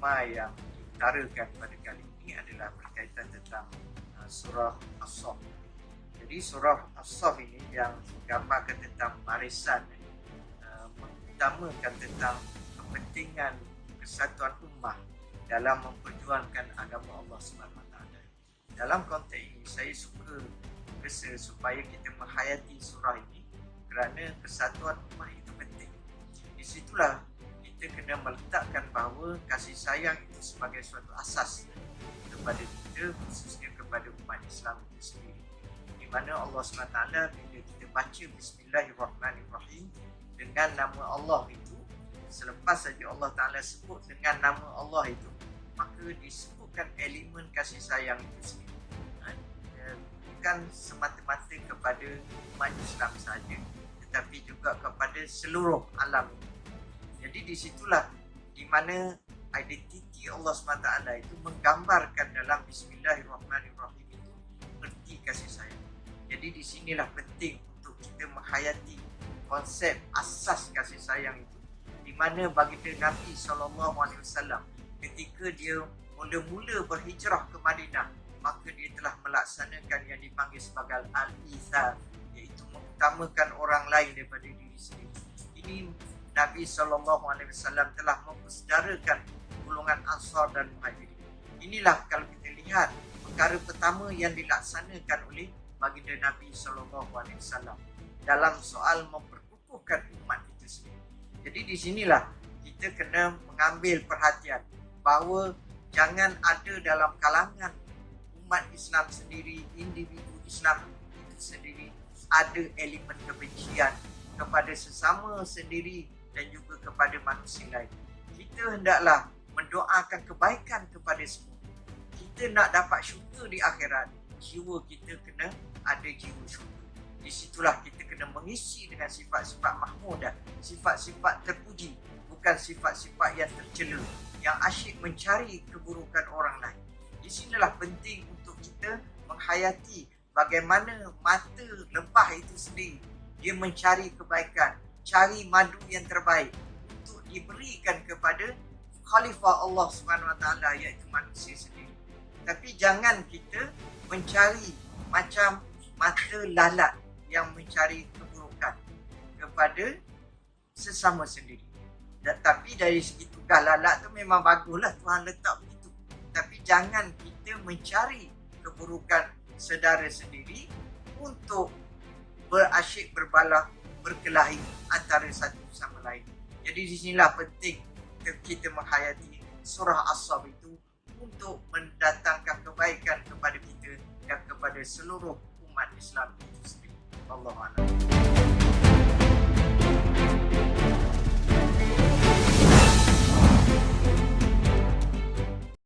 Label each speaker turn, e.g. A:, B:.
A: tema yang diutarakan pada kali ini adalah berkaitan tentang uh, surah As-Saff. Jadi surah As-Saff ini yang menggambarkan tentang barisan uh, mengutamakan tentang kepentingan kesatuan ummah dalam memperjuangkan agama Allah Taala. Dalam konteks ini saya suka rasa supaya kita menghayati surah ini kerana kesatuan ummah itu penting. Di situlah kita kena meletakkan bahawa kasih sayang itu sebagai suatu asas kepada kita khususnya kepada umat Islam itu sendiri. Di mana Allah SWT bila kita baca Bismillahirrahmanirrahim dengan nama Allah itu selepas saja Allah Ta'ala sebut dengan nama Allah itu maka disebutkan elemen kasih sayang itu sendiri. Ha? Bukan semata-mata kepada umat Islam saja tetapi juga kepada seluruh alam ini. Jadi di situlah di mana identiti Allah SWT itu menggambarkan dalam Bismillahirrahmanirrahim itu erti kasih sayang. Jadi di sinilah penting untuk kita menghayati konsep asas kasih sayang itu. Di mana baginda Nabi SAW ketika dia mula-mula berhijrah ke Madinah maka dia telah melaksanakan yang dipanggil sebagai al-ithar iaitu mengutamakan orang lain daripada diri sendiri. Ini Nabi SAW telah mempersedarakan golongan Ansar dan Muhajirin. Inilah kalau kita lihat perkara pertama yang dilaksanakan oleh baginda Nabi SAW dalam soal memperkukuhkan umat itu sendiri. Jadi di sinilah kita kena mengambil perhatian bahawa jangan ada dalam kalangan umat Islam sendiri, individu Islam itu sendiri ada elemen kebencian kepada sesama sendiri dan juga kepada manusia lain. Kita hendaklah mendoakan kebaikan kepada semua. Kita nak dapat syurga di akhirat, jiwa kita kena ada jiwa syurga. Di situlah kita kena mengisi dengan sifat-sifat mahmudah, sifat-sifat terpuji, bukan sifat-sifat yang tercela, yang asyik mencari keburukan orang lain. Di sinilah penting untuk kita menghayati bagaimana mata lebah itu sendiri dia mencari kebaikan, cari madu yang terbaik untuk diberikan kepada khalifah Allah Subhanahu Wa Taala iaitu manusia sendiri. Tapi jangan kita mencari macam mata lalat yang mencari keburukan kepada sesama sendiri. Tapi dari segi tugas lalat tu memang baguslah Tuhan letak begitu. Tapi jangan kita mencari keburukan saudara sendiri untuk berasyik berbalah berkelahi antara satu sama lain. Jadi di sinilah penting kita menghayati surah As-Sab itu untuk mendatangkan kebaikan kepada kita dan kepada seluruh umat Islam itu sendiri. Allah